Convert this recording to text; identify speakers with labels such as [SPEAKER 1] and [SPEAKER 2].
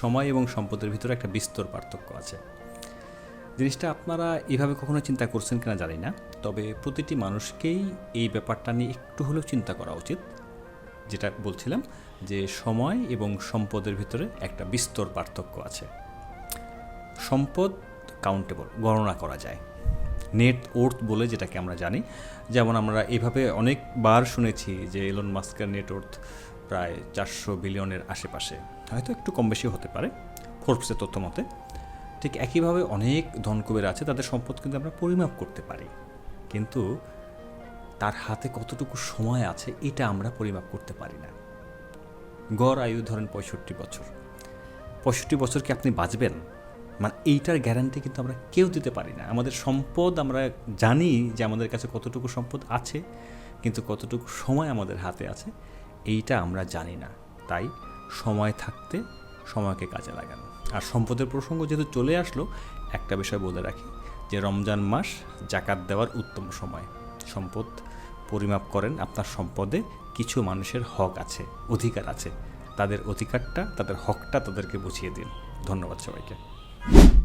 [SPEAKER 1] সময় এবং সম্পদের ভিতরে একটা বিস্তর পার্থক্য আছে। জিনিসটা আপনারা এভাবে কখনো চিন্তা করছেন কিনা জানি না, তবে প্রতিটি মানুষকেই এই ব্যাপারটা নিয়ে একটু হলেও চিন্তা করা উচিত। যেটা বলছিলাম যে সময় এবং সম্পদের ভিতরে একটা বিস্তর পার্থক্য আছে। সম্পদ কাউন্টেবল গণনা করা যায়। নেট ওর্থ বলে যেটাকে আমরা জানি। যেমন আমরা এভাবে অনেকবার শুনেছি যে এলন মাস্কের নেট ওর্থ প্রায় চারশো বিলিয়নের আশেপাশে। হয়তো একটু কম বেশি হতে পারে ফোর্বসের তথ্য মতে। ঠিক একইভাবে অনেক ধনকুবের আছে, তাদের সম্পদ কিন্তু আমরা পরিমাপ করতে পারি। কিন্তু তার হাতে কতটুকু সময় আছে, এটা আমরা পরিমাপ করতে পারি না। গড় আয়ু ধরেন পঁয়ষট্টি বছর। পঁয়ষট্টি বছর কি আপনি বাঁচবেন? মানে এইটার গ্যারান্টি কিন্তু আমরা কেউ দিতে পারি না। আমাদের সম্পদ আমরা জানি যে আমাদের কাছে কতটুকু সম্পদ আছে, কিন্তু কতটুকু সময় আমাদের হাতে আছে এইটা আমরা জানি না। তাই সময় থাকতে সময়কে কাজে লাগানো। আর সম্পদের প্রসঙ্গ যেহেতু চলে আসলো, একটা বিষয় বলে রাখি যে রমজান মাস জাকাত দেওয়ার উত্তম সময়। সম্পদ পরিমাপ করেন, আপনার সম্পদে কিছু মানুষের হক আছে, অধিকার আছে। তাদের অধিকারটা, তাদের হকটা তাদেরকে বুঝিয়ে দিন। ধন্যবাদ সবাইকে।